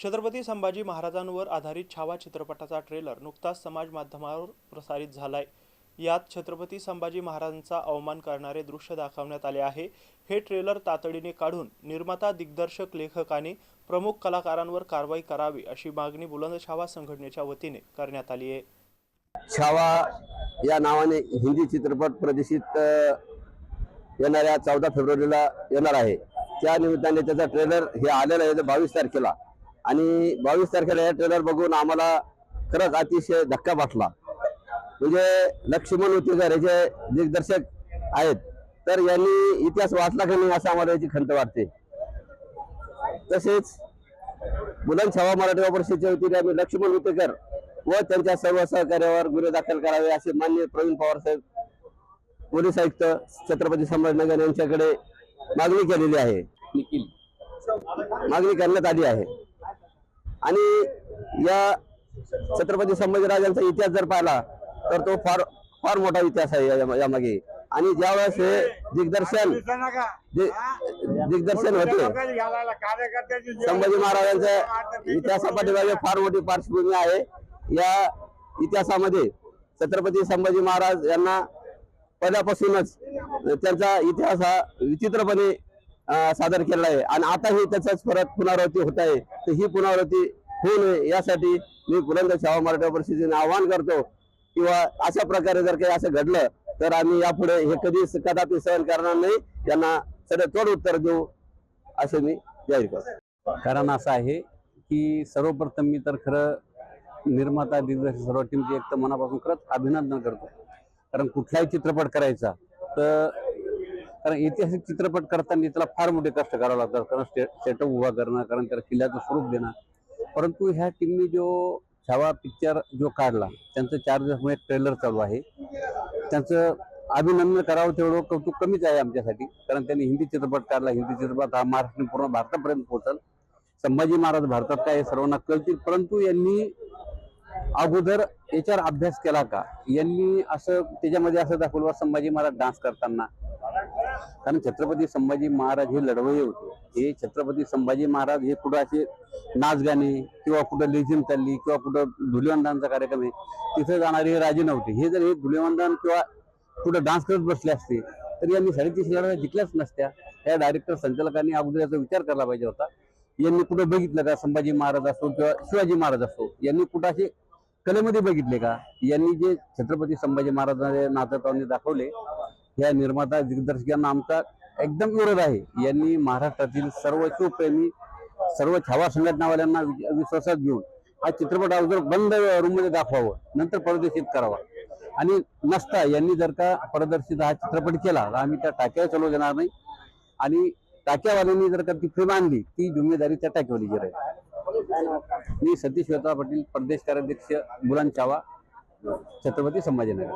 छत्रपती संभाजी महाराजांवर आधारित छावा चित्रपटाचा ट्रेलर नुकताच समाज माध्यमावर प्रसारित झालाय. यात छत्रपती संभाजी महाराजांचा अवमान करणारे दृश्य दाखवण्यात आले आहे. हे ट्रेलर तातडीने काढून निर्माता दिग्दर्शक लेखकाने प्रमुख कलाकारांवर कारवाई करावी अशी मागणी बुलंद छावा संघटनेच्या वतीने करण्यात आली आहे. छावा या नावाने हिंदी चित्रपट प्रदर्शित येणाऱ्या चौदा फेब्रुवारीला येणार आहे. त्या निमित्ताने त्याचा ट्रेलर हे आलेलं आहे बावीस तारखेला. आणि बावीस तारखेला हे ट्रेलर बघून आम्हाला खरंच अतिशय धक्का बसला. म्हणजे लक्ष्मण उतेकर याचे दिग्दर्शक आहेत तर यांनी इतिहास वाचला का नाही असं आम्हाला याची खंत वाटते. तसेच बुलंद छावा मराठी परिषदेच्या वतीने आम्ही लक्ष्मण उतेकर व त्यांच्या सर्व सहकार्यावर गुन्हे दाखल करावे असे मान्य प्रवीण पवार साहेब पोलीस आयुक्त छत्रपती संभाजीनगर यांच्याकडे मागणी केलेली आहे. मागणी करण्यात आली आहे. आणि या छत्रपती संभाजीराजांचा इतिहास जर पाहिला तर तो फार फार मोठा इतिहास आहे या- यामागे. आणि ज्यावेळेस हे दिग्दर्शन दिग्दर्शन होते संभाजी महाराजांच्या इतिहासापाठीमागे फार मोठी पार्श्वभूमी आहे. या इतिहासामध्ये छत्रपती संभाजी महाराज यांना पहिल्यापासूनच त्यांचा इतिहास हा विचित्रपणे सादर केला आहे. आणि आताही त्याचाच परत पुनरावृत्ती होत आहे. तर ही पुनरावृत्ती होऊ नये यासाठी मी बुलंद शाहू मराठा परिषदेने आवाहन करतो. किंवा अशा प्रकारे जर काही असं घडलं तर आम्ही यापुढे हे कधीच कदापि सहन करणार नाही. यांना सगळं तोड उत्तर देऊ असं मी जाहीर करतो. कारण असं आहे की सर्वप्रथम मी तर खरं निर्माता दिग्दर्शक सर्व टीमचे एक तर मनापासून खरंच अभिनंदन करतो कारण कुठलाही चित्रपट करायचा तर कारण ऐतिहासिक चित्रपट करताना त्याला फार मोठे कष्ट करावे लागतात. कारण सेटअप उभा करणं कारण त्याला किल्ल्याचं स्वरूप देणं. परंतु ह्या टीमनी जो छावा पिक्चर जो काढला त्यांचं चार दिवसमुळे ट्रेलर चालू आहे. त्यांचं अभिनंदन करावं तेवढं कौतुक कमीच आहे आमच्यासाठी. कारण त्यांनी हिंदी चित्रपट काढला. हिंदी चित्रपट हा महाराष्ट्र पूर्ण भारतापर्यंत पोहोचल. संभाजी महाराज भारतात काय हे सर्वांना कळतील. परंतु यांनी अगोदर याच्यावर अभ्यास केला का? यांनी असं त्याच्यामध्ये असं दाखवलं बा संभाजी महाराज डान्स करताना. कारण छत्रपती संभाजी महाराज हे लढवय्ये होते. हे छत्रपती संभाजी महाराज हे कुठं असे नाच गाणे किंवा कुठं लेझिम चालली किंवा कुठं धुलिवंदनाचा कार्यक्रम आहे तिथे जाणारे राजे नव्हते. हे जर हे धुलिवंदन किंवा कुठं डान्स करत बसले असते तर यांनी साडेतीस लढाई जिंकल्याच नसत्या. या डायरेक्टर संचालकांनी अगोदर याचा विचार करायला पाहिजे होता. यांनी कुठं बघितलं का? संभाजी महाराज असो किंवा शिवाजी महाराज असो यांनी कुठं असे कलेमध्ये बघितले का? यांनी जे छत्रपती संभाजी महाराजांचे नाटकांनी दाखवले या निर्माता दिग्दर्शकांना आमचा एकदम विरोध आहे. यांनी महाराष्ट्रातील सर्व शिवप्रेमी सर्व छावा संघटनावाल्यांना विश्वासात घेऊन हा चित्रपट अगोदर बंद रूममध्ये दाखवावं नंतर प्रदर्शित करावा. आणि नसता यांनी जर का प्रदर्शित हा चित्रपट केला तर आम्ही त्या टाक्यावर चालू देणार नाही. आणि टाक्यावाल्यांनी जर का ती फिल्म आणली ती जिम्मेदारी त्या टाक्यावालीची राहील. मी सतीश वेता पाटील प्रदेश कार्याध्यक्ष बुलंद चावा छत्रपती संभाजीनगर.